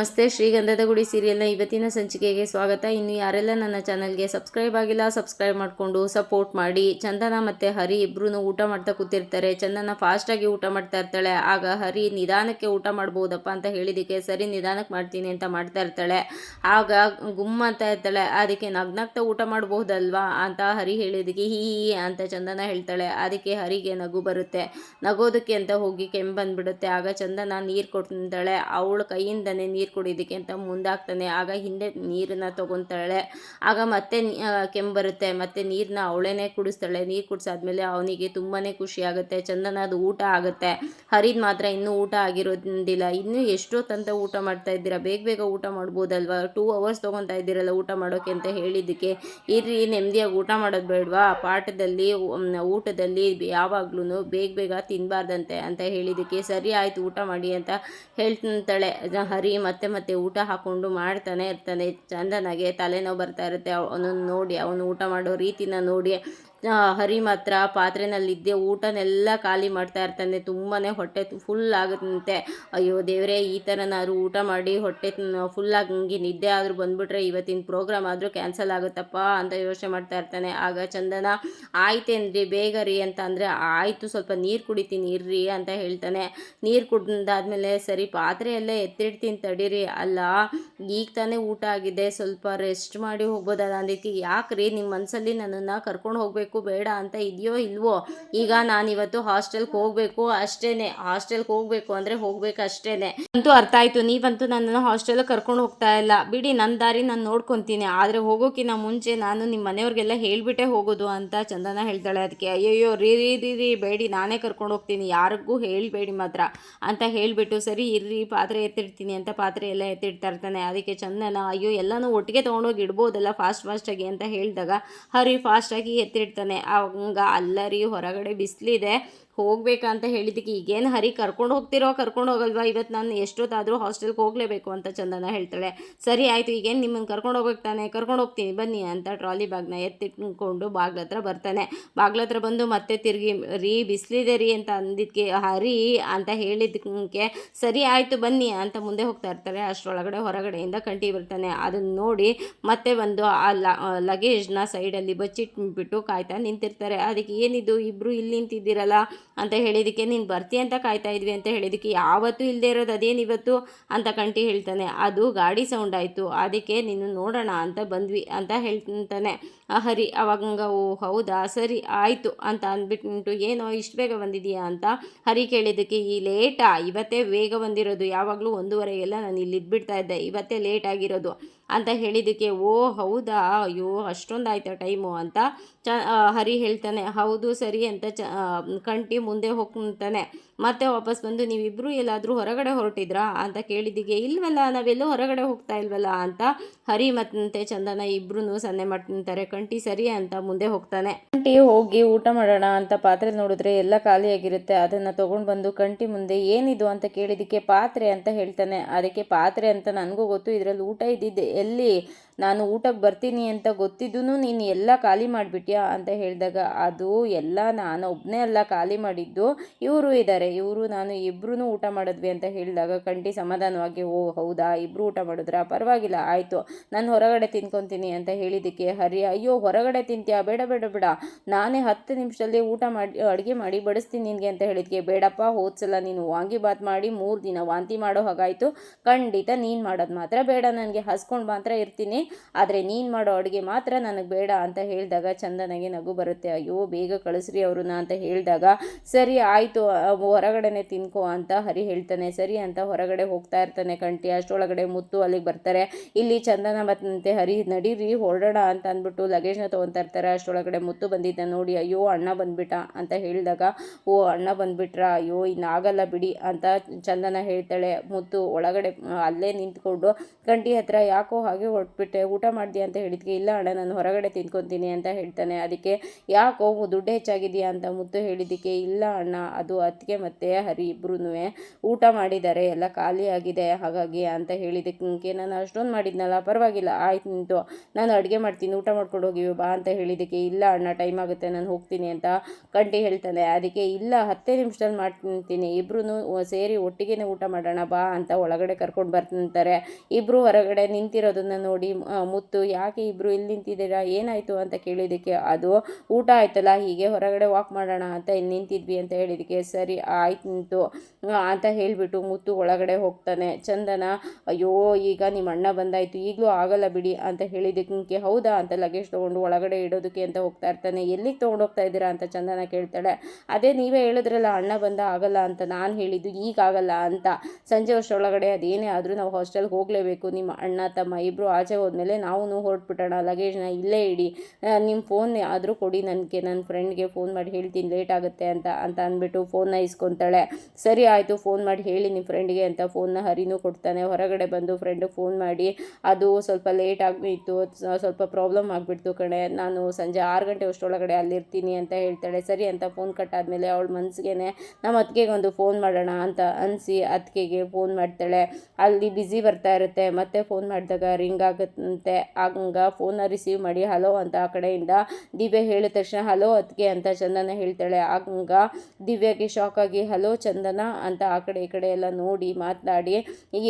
ನಮಸ್ತೆ, ಶ್ರೀಗಂಧದ ಗುಡಿ ಸೀರಿಯಲ್ನ ಇವತ್ತಿನ ಸಂಚಿಕೆಗೆ ಸ್ವಾಗತ. ಇನ್ನು ಯಾರೆಲ್ಲ ನನ್ನ ಚಾನಲ್ಗೆ ಸಬ್ಸ್ಕ್ರೈಬ್ ಆಗಿಲ್ಲ, ಸಬ್ಸ್ಕ್ರೈಬ್ ಮಾಡಿಕೊಂಡು ಸಪೋರ್ಟ್ ಮಾಡಿ. ಚಂದನ ಮತ್ತು ಹರಿ ಇಬ್ಬರೂ ಊಟ ಮಾಡ್ತಾ ಕೂತಿರ್ತಾರೆ. ಚಂದನ ಫಾಸ್ಟಾಗಿ ಊಟ ಮಾಡ್ತಾ ಇರ್ತಾಳೆ. ಆಗ ಹರಿ ನಿಧಾನಕ್ಕೆ ಊಟ ಮಾಡ್ಬೋದಪ್ಪ ಅಂತ ಹೇಳಿದ್ದಕ್ಕೆ ಸರಿ, ನಿಧಾನಕ್ಕೆ ಮಾಡ್ತೀನಿ ಅಂತ ಮಾಡ್ತಾ ಇರ್ತಾಳೆ. ಆಗ ಗುಮ್ಮ ಅಂತ ಇರ್ತಾಳೆ. ಅದಕ್ಕೆ ನಗ್ನಗ್ತಾ ಊಟ ಮಾಡ್ಬೋದಲ್ವಾ? ಅಂತ ಹರಿ ಹೇಳಿದ್ದಕ್ಕೆ ಹೀ ಹೀ ಅಂತ ಚಂದನ ಹೇಳ್ತಾಳೆ. ಅದಕ್ಕೆ ಹರಿಗೆ ನಗು ಬರುತ್ತೆ. ನಗೋದಕ್ಕೆ ಅಂತ ಹೋಗಿ ಕೆಮ್ಮು ಬಂದ್ಬಿಡುತ್ತೆ. ಆಗ ಚಂದನ ನೀರು ಕೊಡ್ತಾಳೆ ಅವಳು ಕೈಯಿಂದನೇ ನೀರು ಕುಡಿಯೋದಕ್ಕೆ ಅಂತ ಮುಂದಾಗ್ತಾನೆ. ಆಗ ಹಿಂದೆ ನೀರನ್ನ ತೊಗೊತಾಳೆ. ಆಗ ಮತ್ತೆ ಕೆಮ್ಮು ಬರುತ್ತೆ. ಮತ್ತೆ ನೀರನ್ನ ಅವಳೇನೆ ಕುಡಿಸ್ತಾಳೆ. ನೀರು ಕುಡಿಸಾದ್ಮೇಲೆ ಅವನಿಗೆ ತುಂಬಾ ಖುಷಿ ಆಗುತ್ತೆ. ಚಂದನ ಅದು ಊಟ ಆಗುತ್ತೆ. ಹರಿದ್ ಮಾತ್ರ ಇನ್ನೂ ಊಟ ಆಗಿರೋದಿಲ್ಲ ಇನ್ನೂ ಎಷ್ಟೊತ್ತಂತ ಊಟ ಮಾಡ್ತಾ ಇದ್ದೀರಾ? ಬೇಗ ಬೇಗ ಊಟ ಮಾಡ್ಬೋದಲ್ವಾ? ಟೂ ಅವರ್ಸ್ ತೊಗೊತಾ ಇದ್ದೀರಲ್ಲ ಊಟ ಮಾಡೋಕ್ಕೆ ಅಂತ ಹೇಳಿದ್ದಕ್ಕೆ. ಇರ್ರಿ ನೆಮ್ಮದಿಯಾಗಿ ಊಟ ಮಾಡೋದು ಬೇಡವಾ? ಪಾಠದಲ್ಲಿ ಊಟದಲ್ಲಿ ಯಾವಾಗ್ಲೂ ಬೇಗ ಬೇಗ ತಿನ್ನಬಾರ್ದಂತೆ ಅಂತ ಹೇಳಿದ್ದಕ್ಕೆ, ಸರಿ, ಆಯಿತು, ಊಟ ಮಾಡಿ ಅಂತ ಹೇಳ್ತಾಳೆ. ಹರಿ ಮತ್ತೆ ಮತ್ತೆ ಮತ್ತೆ ಊಟ ಹಾಕೊಂಡು ಮಾಡ್ತಾನೆ ಇರ್ತಾನೆ. ಚಂದನಾಗೆ ತಲೆನೋವು ಬರ್ತಾ ಇರುತ್ತೆ. ಅವನನ್ನು ನೋಡಿ, ಅವನು ಊಟ ಮಾಡೋ ರೀತಿನ ನೋಡಿ ಹರಿ ಮಾತ್ರ ಪಾತ್ರೆನಲ್ಲಿದ್ದೆ, ಊಟನೆಲ್ಲ ಖಾಲಿ ಮಾಡ್ತಾ ಇರ್ತಾನೆ. ತುಂಬಾ ಹೊಟ್ಟೆ ಫುಲ್ ಆಗುತ್ತಂತೆ. ಅಯ್ಯೋ ದೇವರೇ, ಈ ಥರನಾದ್ರು ಊಟ ಮಾಡಿ ಹೊಟ್ಟೆ ಫುಲ್ ಆಗಿ ನಿದ್ದೆ ಆದರೂ ಬಂದುಬಿಟ್ರೆ ಇವತ್ತಿನ ಪ್ರೋಗ್ರಾಮ್ ಆದರೂ ಕ್ಯಾನ್ಸಲ್ ಆಗುತ್ತಪ್ಪ ಅಂತ ಯೋಚನೆ ಮಾಡ್ತಾ ಇರ್ತಾನೆ. ಆಗ ಚಂದನ ಆಯ್ತೇನ್ರಿ ಬೇಗ ರೀ ಅಂತ ಅಂದರೆ, ಆಯಿತು, ಸ್ವಲ್ಪ ನೀರು ಕುಡಿತೀನಿ, ಇರ್ರಿ ಅಂತ ಹೇಳ್ತಾನೆ. ನೀರು ಕುಡ್ದಾದ್ಮೇಲೆ, ಸರಿ, ಪಾತ್ರೆಯಲ್ಲೇ ಎತ್ತಿಡ್ತೀನಿ ತಡೀರಿ. ಅಲ್ಲ, ಈಗ ತಾನೇ ಊಟ ಆಗಿದೆ, ಸ್ವಲ್ಪ ರೆಸ್ಟ್ ಮಾಡಿ ಹೋಗ್ಬೋದಲ್ಲ ಅದಕ್ಕೆ ಯಾಕ್ರಿ ನಿಮ್ಮ ಮನಸ್ಸಲ್ಲಿ ನನ್ನನ್ನು ಕರ್ಕೊಂಡು ಹೋಗಬೇಕು? ಬೇಡ ಅಂತ ಇದೆಯೋ ಇಲ್ವೋ, ಈಗ ನಾನು ಇವತ್ತು ಹಾಸ್ಟೆಲ್ಗೆ ಹೋಗಬೇಕು ಅಷ್ಟೇ ಹಾಸ್ಟೆಲ್ಗೆ ಹೋಗಬೇಕು ಅಂದರೆ ಹೋಗ್ಬೇಕು ಅಷ್ಟೇನೆ. ಅಂತೂ ಅರ್ಥ ಆಯಿತು. ನೀವಂತೂ ನನ್ನನ್ನು ಹಾಸ್ಟೆಲ್ಗೆ ಕರ್ಕೊಂಡು ಹೋಗ್ತಾ ಇಲ್ಲ. ಬಿಡಿ ನನ್ನ ದಾರಿ ನಾನು ನೋಡ್ಕೊತೀನಿ. ಆದರೆ ಹೋಗೋಕಿನ್ನ ಮುಂಚೆ ನಾನು ನಿಮ್ಮ ಮನೆಯವ್ರಿಗೆಲ್ಲ ಹೇಳಿಬಿಟ್ಟೆ ಹೋಗೋದು ಅಂತ ಚಂದನ ಹೇಳ್ತಾಳೆ ಅದಕ್ಕೆ ಅಯ್ಯಯ್ಯೋ, ರೀ ರೀ ರೀ ರೀ, ಬೇಡಿ, ನಾನೇ ಕರ್ಕೊಂಡು ಹೋಗ್ತೀನಿ. ಯಾರಿಗೂ ಹೇಳಬೇಡಿ ಮಾತ್ರ ಅಂತ ಹೇಳಿಬಿಟ್ಟು, ಸರಿ, ಇರ್ರಿ, ಪಾತ್ರೆ ಎತ್ತಿಡ್ತೀನಿ ಅಂತ ಪಾತ್ರೆ ಎಲ್ಲ ಎತ್ತಿಡ್ತಾ ಇರ್ತಾನೆ. ಅದಕ್ಕೆ ಚಂದನ, ಅಯ್ಯೋ, ಎಲ್ಲನೂ ಒಟ್ಟಿಗೆ ತೊಗೊಂಡೋಗಿ ಇಡ್ಬೋದಲ್ಲ ಫಾಸ್ಟ್ ಫಾಸ್ಟಾಗಿ ಅಂತ ಹೇಳಿದಾಗ ಹರಿ ಫಾಸ್ಟಾಗಿ ಎತ್ತಿಡ್ತಾನೆ. ಅವಂಗ ಅಲ್ಲರಿ ಹೊರಗಡೆ ಬಿಸಿಲಿದೆ. ಹೋಗ್ಬೇಕಂತ ಹೇಳಿದ್ದಕ್ಕೆ ಈಗೇನು ಹರಿ ಕರ್ಕೊಂಡು ಹೋಗ್ತಿರೋ, ಕರ್ಕೊಂಡು ಹೋಗಲ್ವಾ? ಇವತ್ತು ನಾನು ಎಷ್ಟೊತ್ತಾದರೂ ಹಾಸ್ಟೆಲ್ಗೆ ಹೋಗಲೇಬೇಕು ಅಂತ ಚಂದನ ಹೇಳ್ತಾಳೆ. ಸರಿ ಆಯಿತು, ಈಗೇನು ನಿಮ್ಮನ್ನು ಕರ್ಕೊಂಡು ಹೋಗ್ಬೇಕು ತಾನೆ? ಕರ್ಕೊಂಡು ಹೋಗ್ತೀನಿ, ಬನ್ನಿ ಅಂತ ಟ್ರಾಲಿ ಬ್ಯಾಗ್ನ ಎತ್ತಿಟ್ಕೊಂಡು ಬಾಗ್ಲ ಹತ್ರ ಬರ್ತಾನೆ. ಬಾಗ್ಲ ಹತ್ರ ಬಂದು ಮತ್ತೆ ತಿರುಗಿ, ರೀ, ಬಿಸಿಲಿದೆ ರೀ ಅಂತ ಅಂದಿದ್ದಕ್ಕೆ ಹರಿ ಅಂತ ಹೇಳಿದ್ದಕ್ಕೆ, ಸರಿ ಆಯಿತು, ಬನ್ನಿ ಅಂತ ಮುಂದೆ ಹೋಗ್ತಾ ಇರ್ತಾರೆ ಅಷ್ಟರೊಳಗಡೆ, ಹೊರಗಡೆಯಿಂದ ಕಂಟಿ ಬರ್ತಾನೆ. ಅದನ್ನು ನೋಡಿ ಮತ್ತೆ ಬಂದು ಆ ಲಗೇಜ್ನ ಸೈಡಲ್ಲಿ ಬಚ್ಚಿಟ್ಬಿಟ್ಟು ಕಾಯ್ತಾ ನಿಂತಿರ್ತಾರೆ. ಅದಕ್ಕೆ, ಏನಿದು? ಇಬ್ಬರು ಇಲ್ಲಿ ನಿಂತಿದ್ದೀರಲ್ಲ? ಅಂತ ಹೇಳಿದಕ್ಕೆ ನೀನು ಬರ್ತಿ ಅಂತ ಕಾಯ್ತಾ ಇದ್ವಿ ಅಂತ ಹೇಳಿದಕ್ಕೆ ಯಾವತ್ತೂ ಇಲ್ಲದೆ ಇರೋದು ಅದೇನು ಇವತ್ತು ಅಂತ ಕಂಟಿ ಹೇಳ್ತಾನೆ. ಅದು ಗಾಡಿ ಸೌಂಡ್ ಆಯಿತು. ಅದಕ್ಕೆ ನೀನು ನೋಡೋಣ ಅಂತ ಬಂದ್ವಿ ಅಂತ ಹೇಳ್ತಾನೆ. ಹರಿ, ಅವಂಗ ಓ, ಹೌದಾ? ಸರಿ, ಆಯಿತು ಅಂತ ಅಂದ್ಬಿಟ್ಟು ಏನೋ ಇಷ್ಟು ಬೇಗ ಬಂದಿದೆಯಾ ಅಂತ ಹರಿ ಕೇಳಿದ್ದಕ್ಕೆ, ಈ ಲೇಟಾ? ಇವತ್ತೇ ಬೇಗ ಬಂದಿರೋದು. ಯಾವಾಗಲೂ ಒಂದೂವರೆಗೆಲ್ಲ ನಾನು ಇಲ್ಲಿ ಇದ್ಬಿಡ್ತಾ ಇದ್ದೆ. ಇವತ್ತೇ ಲೇಟ್ ಆಗಿರೋದು ಅಂತ ಹೇಳಿದ್ದಕ್ಕೆ, ಓ, ಹೌದಾ? ಅಯ್ಯೋ ಅಷ್ಟೊಂದು ಆಯ್ತಾ ಟೈಮು ಅಂತ ಚ ಹರಿ ಹೇಳ್ತಾನೆ. ಹೌದು, ಸರಿ ಅಂತ ಚ ಕಂಟಿ ಮುಂದೆ ಹೋಗ್ತಾನೆ. ಮತ್ತೆ ವಾಪಸ್ ಬಂದು ನೀವಿಬ್ಬರು ಎಲ್ಲಾದರೂ ಹೊರಗಡೆ ಹೊರಟಿದ್ರಾ ಅಂತ ಕೇಳಿದಿಗೆ ಇಲ್ವಲ್ಲ, ನಾವೆಲ್ಲೂ ಹೊರಗಡೆ ಹೋಗ್ತಾ ಇಲ್ವಲ್ಲ ಅಂತ ಹರಿ ಮತ್ತೆ ಚಂದನ ಇಬ್ರು ಸನ್ನೆ ಮಾಡ್ತಾರೆ ಕಂಟಿ ಸರಿ ಅಂತ ಮುಂದೆ ಹೋಗ್ತಾನೆ. ಕಂಟಿ ಹೋಗಿ ಊಟ ಮಾಡೋಣ ಅಂತ ಪಾತ್ರೆ ನೋಡಿದ್ರೆ ಎಲ್ಲ ಖಾಲಿಯಾಗಿರುತ್ತೆ. ಅದನ್ನು ತೊಗೊಂಡು ಬಂದು ಕಂಟಿ ಮುಂದೆ ಏನಿದು ಅಂತ ಕೇಳಿದಕ್ಕೆ ಪಾತ್ರೆ ಅಂತ ಹೇಳ್ತಾನೆ. ಅದಕ್ಕೆ ಪಾತ್ರೆ ಅಂತ ನನಗೂ ಗೊತ್ತು. ಇದರಲ್ಲಿ ಊಟ ಇದ್ದಿದ್ದೆ. ಎಲ್ಲಿ? ನಾನು ಊಟಕ್ಕೆ ಬರ್ತೀನಿ ಅಂತ ಗೊತ್ತಿದ್ದೂ ನೀನು ಎಲ್ಲ ಖಾಲಿ ಮಾಡಿಬಿಟ್ಯಾ ಅಂತ ಹೇಳಿದಾಗ, ಅದು ಎಲ್ಲ ನಾನು ಒಬ್ಬನೇ ಅಲ್ಲ ಖಾಲಿ ಮಾಡಿದ್ದು. ಇವರು ಇದ್ದಾರೆ ಇವರು ನಾನು ಇಬ್ಬರೂ ಊಟ ಮಾಡಿದ್ವಿ ಅಂತ ಹೇಳಿದಾಗ ಕಂಟಿ ಸಮಾಧಾನವಾಗಿ, ಓ, ಹೌದಾ? ಇಬ್ಬರು ಊಟ ಮಾಡಿದ್ರಾ? ಪರವಾಗಿಲ್ಲ, ಆಯಿತು. ನಾನು ಹೊರಗಡೆ ತಿನ್ಕೊತೀನಿ ಅಂತ ಹೇಳಿದ್ದಕ್ಕೆ ಹರಿ ಅಯ್ಯೋ, ಹೊರಗಡೆ ತಿಂತೀಯಾ? ಬೇಡ ಬೇಡ ಬೇಡ. ನಾನೇ ಹತ್ತು ನಿಮಿಷದಲ್ಲಿ ಊಟ ಮಾಡಿ, ಅಡುಗೆ ಮಾಡಿ ಬಡಿಸ್ತೀನಿ ನಿನಗೆ ಅಂತ ಹೇಳಿದ್ಕೆ ಬೇಡಪ್ಪ, ಹೋದ್ಸಲ ನೀನು ವಾಂಗಿ ಬಾತ್ ಮಾಡಿ ಮೂರು ದಿನ ವಾಂತಿ ಮಾಡೋ ಹಾಗಾಯಿತು. ಖಂಡಿತ ನೀನು ಮಾಡೋದು ಮಾತ್ರ ಬೇಡ. ನನಗೆ ಹಸ್ಕೊಂಡು ಮಾತ್ರ ಇರ್ತೀನಿ. ಆದರೆ ನೀನು ಮಾಡೋ ಅಡುಗೆ ಮಾತ್ರ ನನಗೆ ಬೇಡ ಅಂತ ಹೇಳಿದಾಗ ಚಂದನಗೆ ನಗು ಬರುತ್ತೆ. ಅಯ್ಯೋ, ಬೇಗ ಕಳಿಸ್ರಿ ಅವ್ರನ್ನ ಅಂತ ಹೇಳಿದಾಗ, ಸರಿ, ಆಯಿತು ಹೊರಗಡೆನೆ ತಿನ್ಕೋ ಅಂತ ಹರಿ ಹೇಳ್ತಾನೆ. ಸರಿ ಅಂತ ಹೊರಗಡೆ ಹೋಗ್ತಾ ಇರ್ತಾನೆ ಕಂಟಿ ಅಷ್ಟೊಳಗಡೆ ಮುತ್ತು ಅಲ್ಲಿಗೆ ಬರ್ತಾರೆ. ಇಲ್ಲಿ ಚಂದನ ಮತ್ತೆ ಹರಿ, ನಡೀರಿ, ಹೊರಡೋಣ ಅಂತ ಅಂದ್ಬಿಟ್ಟು ಲಗೇಜ್ನ ತೊಗೊತಾ ಇರ್ತಾರೆ ಅಷ್ಟೊಳಗಡೆ ಮುತ್ತು ಬಂದಿದ್ದ ನೋಡಿ, ಅಯ್ಯೋ, ಅಣ್ಣ ಬಂದ್ಬಿಟ್ಟ ಅಂತ ಹೇಳಿದಾಗ, ಓ, ಅಣ್ಣ ಬಂದ್ಬಿಟ್ರ? ಅಯ್ಯೋ, ಇನ್ನಾಗಲ್ಲ ಬಿಡಿ ಅಂತ ಚಂದನ ಹೇಳ್ತಾಳೆ. ಮುತ್ತು ಒಳಗಡೆ, ಅಲ್ಲೇ ನಿಂತ್ಕೊಂಡು ಕಂಟಿ ಹತ್ರ ಯಾಕೋ ಹಾಗೆ ಹೊಟ್ಬಿಟ್ಟೆ ಊಟ ಮಾಡಿದ್ಯಾ ಅಂತ ಹೇಳಿದ್ಕೆ, ಇಲ್ಲ ಅಣ್ಣ, ನಾನು ಹೊರಗಡೆ ತಿನ್ಕೊತೀನಿ ಅಂತ ಹೇಳ್ತಾನೆ. ಅದಕ್ಕೆ ಯಾಕೋ ದುಡ್ಡು ಹೆಚ್ಚಾಗಿದೆಯಾ ಅಂತ ಮುತ್ತು ಹೇಳಿದ್ದಕ್ಕೆ, ಇಲ್ಲ ಅಣ್ಣ, ಅದು ಅತ್ತಿಗೆ ಮತ್ತು ಹರಿ ಇಬ್ಬರೂ ಊಟ ಮಾಡಿದ್ದಾರೆ, ಎಲ್ಲ ಖಾಲಿಯಾಗಿದೆ ಹಾಗಾಗಿ ಅಂತ ಹೇಳಿದ್ದಕ್ಕೆ ನಾನು ಅಷ್ಟೊಂದು ಮಾಡಿದ್ನಲ್ಲ, ಪರವಾಗಿಲ್ಲ, ಆಯ್ತು ನಿಂತು, ನಾನು ಅಡುಗೆ ಮಾಡ್ತೀನಿ, ಊಟ ಮಾಡ್ಕೊಂಡು ಹೋಗಿವಿ ಬಾ ಅಂತ ಹೇಳಿದ್ದಕ್ಕೆ, ಇಲ್ಲ ಅಣ್ಣ, ಟೈಮ್ ಆಗುತ್ತೆ, ನಾನು ಹೋಗ್ತೀನಿ ಅಂತ ಕಂಟಿ ಹೇಳ್ತಾನೆ. ಅದಕ್ಕೆ, ಇಲ್ಲ, ಹತ್ತೇ ನಿಮಿಷದಲ್ಲಿ ಮಾಡ್ತೀನಿ ಇಬ್ಬರೂ ಸೇರಿ ಒಟ್ಟಿಗೆ ಊಟ ಮಾಡೋಣ, ಬಾ ಅಂತ ಒಳಗಡೆ ಕರ್ಕೊಂಡು ಬರ್ತಿರ್ತಾರೆ ಇಬ್ಬರು ಹೊರಗಡೆ ನಿಂತಿರೋದನ್ನ ನೋಡಿ ಮುತ್ತು ಯಾಕೆ ಇಬ್ಬರು ಇಲ್ಲಿ ನಿಂತಿದ್ದೀರಾ? ಏನಾಯಿತು ಅಂತ ಕೇಳಿದ್ದಕ್ಕೆ, ಅದು ಊಟ ಆಯ್ತಲ್ಲ, ಹೀಗೆ ಹೊರಗಡೆ ವಾಕ್ ಮಾಡೋಣ ಅಂತ ಇಲ್ಲಿ ನಿಂತಿದ್ವಿ ಅಂತ ಹೇಳಿದ್ದಕ್ಕೆ, ಸರಿ ಆಯ್ತು ಅಂತ ಹೇಳಿಬಿಟ್ಟು ಮುತ್ತು ಒಳಗಡೆ ಹೋಗ್ತಾನೆ. ಚಂದನ, ಅಯ್ಯೋ, ಈಗ ನಿಮ್ಮ ಅಣ್ಣ ಬಂದಾಯಿತು, ಈಗಲೂ ಆಗಲ್ಲ ಬಿಡಿ ಅಂತ ಹೇಳಿದ್ದಕ್ಕೆ ಹೌದಾ? ಅಂತ ಲಗೇಜ್ ತೊಗೊಂಡು ಒಳಗಡೆ ಇಡೋದಕ್ಕೆ ಅಂತ ಹೋಗ್ತಾ ಇರ್ತಾನೆ. ಎಲ್ಲಿಗೆ ತೊಗೊಂಡು ಹೋಗ್ತಾ ಇದ್ದೀರಾ? ಅಂತ ಚಂದನ ಕೇಳ್ತಾಳೆ. ಅದೇ ನೀವೇ ಹೇಳಿದ್ರಲ್ಲ, ಅಣ್ಣ ಬಂದ ಆಗಲ್ಲ ಅಂತ ನಾನು ಹೇಳಿದ್ದು, ಈಗ ಆಗಲ್ಲ ಅಂತ. ಸಂಜೆ ವರ್ಷ ಒಳಗಡೆ ಅದೇನೇ ಆದರೂ ನಾವು ಹಾಸ್ಟೆಲ್ಗೆ ಹೋಗಲೇಬೇಕು. ನಿಮ್ಮ ಅಣ್ಣ, ತಮ್ಮ ಇಬ್ಬರು ಆಚೆ ಹೋದ್ಮೇಲೆ ನಾವು ಹೊರಟ್ಬಿಟ್ಟೋಣ ಲಗೇಜ್ನ ಇಲ್ಲೇ ಇಡಿ ನಿಮ್ಮ ಫೋನ್ ಆದರೂ ಕೊಡಿ ನನಗೆ ನನ್ನ ಫ್ರೆಂಡ್ಗೆ ಫೋನ್ ಮಾಡಿ ಹೇಳ್ತೀನಿ ಲೇಟ್ ಆಗುತ್ತೆ ಅಂತ ಅಂತ ಅಂದ್ಬಿಟ್ಟು ಫೋನ್ನ ಇಸ್ಕೊತಾಳೆ. ಸರಿ ಆಯಿತು ಫೋನ್ ಮಾಡಿ ಹೇಳಿ ನಿಮ್ಮ ಫ್ರೆಂಡ್ಗೆ ಅಂತ ಫೋನ್ನ ಹರಿನೂ ಕೊಡ್ತಾನೆ. ಹೊರಗಡೆ ಬಂದು ಫ್ರೆಂಡಿಗೆ ಫೋನ್ ಮಾಡಿ, ಅದು ಸ್ವಲ್ಪ ಲೇಟ್ ಆಗಿತ್ತು ಸ್ವಲ್ಪ ಪ್ರಾಬ್ಲಮ್ ಆಗಿಬಿಡ್ತು ಕಣೆ. ನಾನು ಸಂಜೆ ಆರು ಗಂಟೆ ಅಷ್ಟೊಳಗಡೆ ಅಲ್ಲಿರ್ತೀನಿ ಅಂತ ಹೇಳ್ತಾಳೆ. ಸರಿ ಅಂತ ಫೋನ್ ಕಟ್ ಆದಮೇಲೆ ಅವಳ ಮನಸ್ಸಿಗೆ ನಮ್ಮ ಅತ್ತಿಗೆಗೆ ಒಂದು ಫೋನ್ ಮಾಡೋಣ ಅಂತ ಅನಿಸಿ ಅತ್ತಿಗೆಗೆ ಫೋನ್ ಮಾಡ್ತಾಳೆ. ಅಲ್ಲಿ ಬ್ಯುಸಿ ಬರ್ತಾ ಇರುತ್ತೆ. ಮತ್ತೆ ಫೋನ್ ಮಾಡಿದಾಗ ರಿಂಗ್ ಆಗುತ್ತೆ ಆಗ ಫೋನ್ನ ರಿಸೀವ್ ಮಾಡಿ ಹಲೋ ಅಂತ ಆ ಕಡೆಯಿಂದ ದಿವ್ಯ ಹೇಳಿದ ತಕ್ಷಣ ಹಲೋ ಅದಕ್ಕೆ ಅಂತ ಚಂದನ ಹೇಳ್ತಾಳೆ. ಆಗ ದಿವ್ಯಾಗೆ ಶಾಕ್ ಆಗಿ ಹಲೋ ಚಂದನ ಅಂತ ಆ ಕಡೆ ಈ ಕಡೆ ಎಲ್ಲ ನೋಡಿ ಮಾತನಾಡಿ,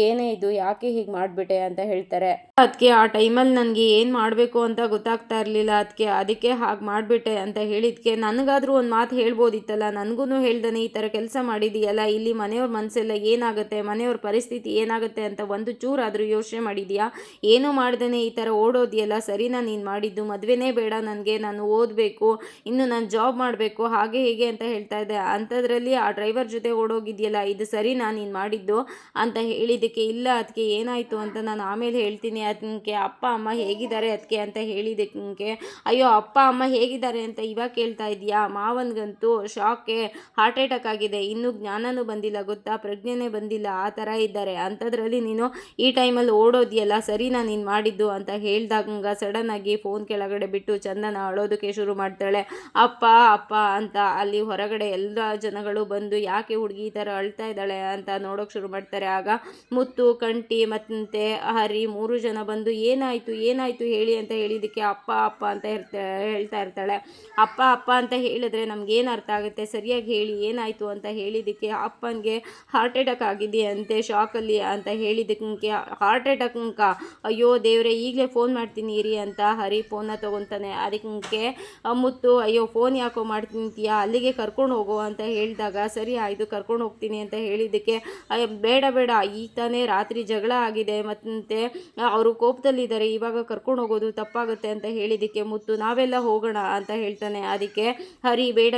ಏನೇ ಇದು, ಯಾಕೆ ಹೀಗೆ ಮಾಡಿಬಿಟ್ಟೆ? ಅಂತ ಹೇಳ್ತಾರೆ. ಅದಕ್ಕೆ ಆ ಟೈಮಲ್ಲಿ ನನಗೆ ಏನು ಮಾಡಬೇಕು ಅಂತ ಗೊತ್ತಾಗ್ತಾ ಇರಲಿಲ್ಲ ಅದಕ್ಕೆ ಅದಕ್ಕೆ ಹಾಗೆ ಮಾಡಿಬಿಟ್ಟೆ ಅಂತ ಹೇಳಿದ್ಕೆ. ನನಗಾದರೂ ಒಂದು ಮಾತು ಹೇಳ್ಬೋದಿತ್ತಲ್ಲ ನನಗೂ ಹೇಳ್ದಾನೆ, ಈ ಥರ ಕೆಲಸ ಮಾಡಿದೀಯಲ್ಲ, ಇಲ್ಲಿ ಮನೆಯವ್ರ ಮನಸ್ಸೆಲ್ಲ ಏನಾಗುತ್ತೆ, ಮನೆಯವ್ರ ಪರಿಸ್ಥಿತಿ ಏನಾಗುತ್ತೆ ಅಂತ ಒಂದು ಚೂರಾದರೂ ಯೋಚನೆ ಮಾಡಿದ್ಯಾ? ಏನೂ ಮಾಡ್ದೇ ಈ ಥರ ಓಡೋದಿಯಲ್ಲ ಸರಿನಾ ನೀನು ಮಾಡಿದ್ದು, ಮದುವೆನೇ ಬೇಡ ನನಗೆ, ನಾನು ಓದಬೇಕು, ಇನ್ನು ನಾನು ಜಾಬ್ ಮಾಡಬೇಕು, ಹಾಗೆ ಹೀಗೆ ಅಂತ ಹೇಳ್ತಾ ಇದ್ದೆ. ಅಂಥದ್ರಲ್ಲಿ ಆ ಡ್ರೈವರ್ ಜೊತೆ ಓಡೋಗಿದೆಯಲ್ಲ, ಇದು ಸರಿನಾ ನೀನು ಮಾಡಿದ್ದು ಅಂತ ಹೇಳಿದ್ದಕ್ಕೆ ಇಲ್ಲ ಅದಕ್ಕೆ ಏನಾಯಿತು ಅಂತ ನಾನು ಆಮೇಲೆ ಹೇಳ್ತೀನಿ. ಅದಕ್ಕೆ ಅಪ್ಪ, ಅಮ್ಮ ಹೇಗಿದ್ದಾರೆ ಅದಕ್ಕೆ ಅಂತ ಹೇಳಿದ್ದಕ್ಕೆ, ಅಯ್ಯೋ, ಅಪ್ಪ, ಅಮ್ಮ ಹೇಗಿದ್ದಾರೆ ಅಂತ ಇವಾಗ ಕೇಳ್ತಾ ಇದೆಯಾ ಮಾವನಿಗಂತೂ ಶಾಕೆ ಹಾರ್ಟ್ ಅಟ್ಯಾಕ್ ಆಗಿದೆ. ಇನ್ನೂ ಜ್ಞಾನನೂ ಬಂದಿಲ್ಲ, ಗೊತ್ತಾ? ಪ್ರಜ್ಞೆನೇ ಬಂದಿಲ್ಲ, ಆ ಥರ ಇದ್ದಾರೆ. ಅಂಥದ್ರಲ್ಲಿ ನೀನು ಈ ಟೈಮಲ್ಲಿ ಓಡೋದಿಯಲ್ಲ ಸರಿನಾ ನೀನು ಮಾಡಿದ್ದು ಅಂತ ಹೇಳ್ದಾಗ ಸಡನ್ ಆಗಿ ಫೋನ್ ಕೆಳಗಡೆ ಬಿಟ್ಟು ಚಂದನ ಅಳೋದಕ್ಕೆ ಶುರು ಮಾಡ್ತಾಳೆ. ಅಪ್ಪ ಅಪ್ಪ ಅಂತ ಅಲ್ಲಿ ಹೊರಗಡೆ ಎಲ್ಲ ಜನಗಳು ಬಂದು ಯಾಕೆ ಹುಡುಗಿ ಈ ಥರ ಅಳ್ತಾ ಇದ್ದಾಳೆ ಅಂತ ನೋಡೋಕೆ ಶುರು ಮಾಡ್ತಾರೆ. ಆಗ ಮುತ್ತು, ಕಂಟಿ ಮತ್ತೆ ಹರಿ ಮೂರು ಜನ ಬಂದು ಏನಾಯಿತು ಏನಾಯಿತು ಹೇಳಿ ಅಂತ ಹೇಳಿದ್ದಕ್ಕೆ ಅಪ್ಪ ಅಪ್ಪ ಅಂತ ಹೇಳ್ತಾ ಇರ್ತಾಳೆ. ಅಪ್ಪ ಅಪ್ಪ ಅಂತ ಹೇಳಿದ್ರೆ ನಮ್ಗೆ ಏನು ಅರ್ಥ ಆಗುತ್ತೆ? ಸರಿಯಾಗಿ ಹೇಳಿ, ಏನಾಯಿತು ಅಂತ ಹೇಳಿದ್ದಕ್ಕೆ ಅಪ್ಪನಿಗೆ ಹಾರ್ಟ್ ಅಟ್ಯಾಕ್ ಆಗಿದೆಯಂತೆ ಶಾಕಲ್ಲಿ ಅಂತ ಹೇಳಿದ್ದಕ್ಕೆ ಹಾರ್ಟ್ ಅಟ್ಯಾಕ್ ಅಯ್ಯೋ ದೇವ್ರೆ, ಈಗಲೇ ಫೋನ್ ಮಾಡ್ತೀನಿ ಇರಿ ಅಂತ ಹರಿ ಫೋನ್ನ ತೊಗೊತಾನೆ. ಅದಕ್ಕೆ ಮುತ್ತು ಅಯ್ಯೋ ಫೋನ್ ಯಾಕೋ ಮಾಡ್ತಿಂತೀಯಾ ಅಲ್ಲಿಗೆ ಕರ್ಕೊಂಡು ಹೋಗು ಅಂತ ಹೇಳಿದಾಗ, ಸರಿ, ಆಯಿತು, ಕರ್ಕೊಂಡು ಹೋಗ್ತೀನಿ ಅಂತ ಹೇಳಿದ್ದಕ್ಕೆ ಬೇಡ ಬೇಡ, ಈಗ ತಾನೇ ರಾತ್ರಿ ಜಗಳ ಆಗಿದೆ. ಮತ್ತೆ ಅವರು ಕೋಪದಲ್ಲಿದ್ದಾರೆ, ಇವಾಗ ಕರ್ಕೊಂಡು ಹೋಗೋದು ತಪ್ಪಾಗುತ್ತೆ ಅಂತ ಹೇಳಿದ್ದಕ್ಕೆ, ಮುತ್ತು, ನಾವೆಲ್ಲ ಹೋಗೋಣ ಅಂತ ಹೇಳ್ತಾನೆ. ಅದಕ್ಕೆ, ಹರಿ, ಬೇಡ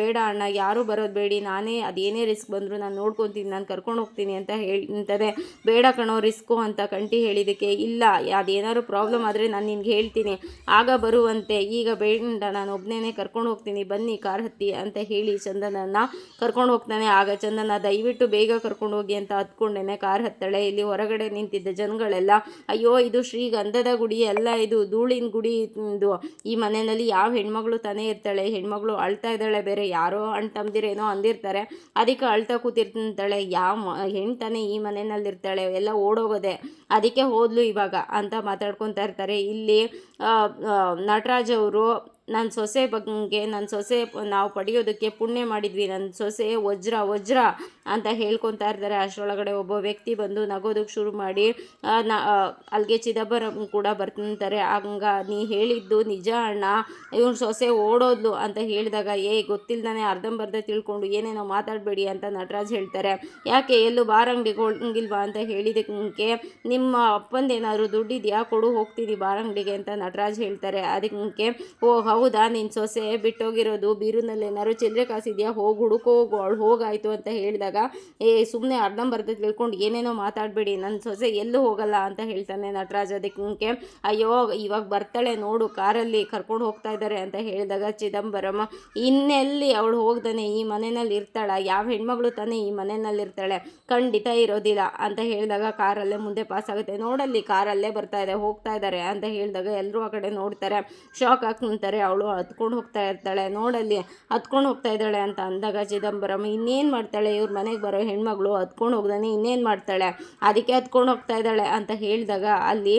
ಬೇಡ ಅಣ್ಣ, ಯಾರೂ ಬರೋದು ಬೇಡಿ. ನಾನೇ ಅದೇನೇ ರಿಸ್ಕ್ ಬಂದರೂ ನಾನು ನೋಡ್ಕೊತೀನಿ, ನಾನು ಕರ್ಕೊಂಡು ಹೋಗ್ತೀನಿ ಅಂತ ಹೇಳ್ತಾರೆ ಬೇಡ ಕಣೋ ರಿಸ್ಕು ಅಂತ ಕಂಟಿ ಹೇಳಿದ್ದಕ್ಕೆ, ಇಲ್ಲ ಅದೇನಾದ್ರು ಪ್ರಾಬ್ಲಮ್ ಆದರೆ ನಾನು ನಿನ್ಗೆ ಹೇಳ್ತೀನಿ. ಆಗ ಬರುವಂತೆ, ಈಗ ಬೇಡ, ನಾನು ಒಬ್ಬನೇ ಕರ್ಕೊಂಡು ಹೋಗ್ತೀನಿ, ಬನ್ನಿ ಕಾರ್ ಹತ್ತಿ ಅಂತ ಹೇಳಿ ಚಂದನನ್ನ ಕರ್ಕೊಂಡು ಹೋಗ್ತಾನೆ. ಆಗ ಚಂದನ, ದಯವಿಟ್ಟು ಬೇಗ ಕರ್ಕೊಂಡು ಹೋಗಿ ಅಂತ ಹತ್ಕೊಂಡೇನೆ ಕಾರ್ ಹತ್ತಳೆ. ಇಲ್ಲಿ ಹೊರಗಡೆ ನಿಂತಿದ್ದ ಜನಗಳೆಲ್ಲ, ಅಯ್ಯೋ, ಇದು ಶ್ರೀಗಂಧದ ಗುಡಿ ಎಲ್ಲ ಇದು ಧೂಳಿನ ಗುಡಿ, ಇದು ಈ ಮನೆಯಲ್ಲಿ ಯಾವ ಹೆಣ್ಮಗಳು ತಾನೇ ಇರ್ತಾಳೆ. ಹೆಣ್ಮಗಳು ಅಳ್ತಾ ಇದ್ದಾಳೆ, ಬೇರೆ ಯಾರೋ ಅಣ್ಣ ತಂದಿರೇನೋ ಅಂದಿರ್ತಾರೆ. ಅದಕ್ಕೆ ಅಳ್ತಾ ಕೂತಿರ್ತಾಳೆ. ಯಾವ ಹೆಣ್ಣು ತಾನೇ ಈ ಮನೆಯಲ್ಲಿರ್ತಾಳೆ, ಎಲ್ಲ ಓಡೋಗೋದೆ. ಅದಕ್ಕೆ ಹೋದ್ಲು ಇವಾಗ. ಅಂತ ಮಾತಾಡ್ಕೊತಾ ಇರ್ತಾರೆ. ಇಲ್ಲಿ ನಟರಾಜ್ ಅವರು ನನ್ನ ಸೊಸೆ ಬಗ್ಗೆ ನನ್ನ ಸೊಸೆ ನಾವು ಪಡೆಯೋದಕ್ಕೆ ಪುಣ್ಯ ಮಾಡಿದ್ವಿ ನನ್ನ ಸೊಸೆ ವಜ್ರ ವಜ್ರ ಅಂತ ಹೇಳ್ಕೊತಾ ಇರ್ತಾರೆ. ಅಷ್ಟರೊಳಗಡೆ ಒಬ್ಬ ವ್ಯಕ್ತಿ ಬಂದು ನಗೋದಕ್ಕೆ ಶುರು ಮಾಡಿ ನ ಅಲ್ಲಿಗೆ ಚಿದಂಬರಂ ಕೂಡ ಬರ್ತಿರ್ತಾರೆ. ಹಂಗ ನೀ ಹೇಳಿದ್ದು ನಿಜ ಅಣ್ಣ, ಇವ್ನ ಸೊಸೆ ಓಡೋದ್ಲು ಅಂತ ಹೇಳಿದಾಗ, ಏ, ಗೊತ್ತಿಲ್ದಾನೆ, ಅರ್ಧಂಬರ್ಧ ತಿಳ್ಕೊಂಡು ಏನೇನೋ ಮಾತಾಡಬೇಡಿ ಅಂತ ನಟರಾಜ್ ಹೇಳ್ತಾರೆ. ಯಾಕೆ, ಎಲ್ಲೂ ಬಾರಂಗಡಿಗೆ ಹೋಗಿಲ್ವಾ ಅಂತ ಹೇಳಿದಕ್ಕೆ, ನಿಮ್ಮ ಅಪ್ಪಂದೇನಾದ್ರು ದುಡ್ಡಿದೆಯಾ, ಕೊಡು ಹೋಗ್ತೀನಿ ಬಾರಂಗಡಿಗೆ ಅಂತ ನಟರಾಜ್ ಹೇಳ್ತಾರೆ. ಅದಕ್ಕೆ, ಓ ನಿನ್ನ ಸೊಸೆ ಬಿಟ್ಟೋಗಿರೋದು ಬೀರುನಲ್ಲಿ ಏನಾದ್ರು ಚಿಲ್ಲರೆ ಕಾಸಿದ್ಯಾ? ಹೋಗಿ ಹುಡುಕೋ ಹೋಗು ಅವಳು ಹೋಗಾಯ್ತು ಅಂತ ಹೇಳಿದಾಗ, ಏ ಸುಮ್ಮನೆ ಅರ್ಧಂಬರ್ಧ ತಿಳ್ಕೊಂಡು ಏನೇನೋ ಮಾತಾಡಬೇಡಿ ನನ್ನ ಸೊಸೆ ಎಲ್ಲೂ ಹೋಗಲ್ಲ ಅಂತ ಹೇಳ್ತಾನೆ ನಟರಾಜ ಅದಕ್ಕೆ ಅಯ್ಯೋ, ಇವಾಗ ಬರ್ತಾಳೆ ನೋಡು, ಕಾರಲ್ಲಿ ಕರ್ಕೊಂಡು ಹೋಗ್ತಾ ಇದ್ದಾರೆ ಅಂತ ಹೇಳಿದಾಗ ಚಿದಂಬರಮ್ಮ ಇನ್ನೆಲ್ಲಿ ಅವಳು ಹೋಗ್ದಾನೆ? ಈ ಮನೆಯಲ್ಲಿ ಇರ್ತಾಳ. ಯಾವ ಹೆಣ್ಮಗಳು ತಾನೇ ಈ ಮನೆಯಲ್ಲಿ ಇರ್ತಾಳೆ? ಖಂಡಿತ ಇರೋದಿಲ್ಲ ಅಂತ ಹೇಳಿದಾಗ ಕಾರಲ್ಲೇ ಮುಂದೆ ಪಾಸ್ ಆಗುತ್ತೆ. ನೋಡಲ್ಲಿ ಕಾರಲ್ಲೇ ಬರ್ತಾ ಇದೆ, ಹೋಗ್ತಾ ಇದ್ದಾರೆ ಅಂತ ಹೇಳಿದಾಗ ಎಲ್ಲರೂ ಆ ಕಡೆ ನೋಡ್ತಾರೆ. ಶಾಕ್ ಆಗಿ ನಿಂತಾರೆ ಅವಳು ಹತ್ಕೊಂಡು ಹೋಗ್ತಾ ಇರ್ತಾಳೆ. ನೋಡಲ್ಲಿ ಹತ್ಕೊಂಡು ಹೋಗ್ತಾ ಇದ್ದಾಳೆ ಅಂತ ಅಂದಾಗ ಚಿದಂಬರಂ ಇನ್ನೇನು ಮಾಡ್ತಾಳೆ? ಇವ್ರ ಮನೆಗೆ ಬರೋ ಹೆಣ್ಮಗಳು ಹತ್ಕೊಂಡು ಹೋಗ್ದಾನೆ, ಇನ್ನೇನು ಮಾಡ್ತಾಳೆ? ಅದಕ್ಕೆ ಹತ್ಕೊಂಡು ಹೋಗ್ತಾ ಇದ್ದಾಳೆ ಅಂತ ಹೇಳಿದಾಗ ಅಲ್ಲಿ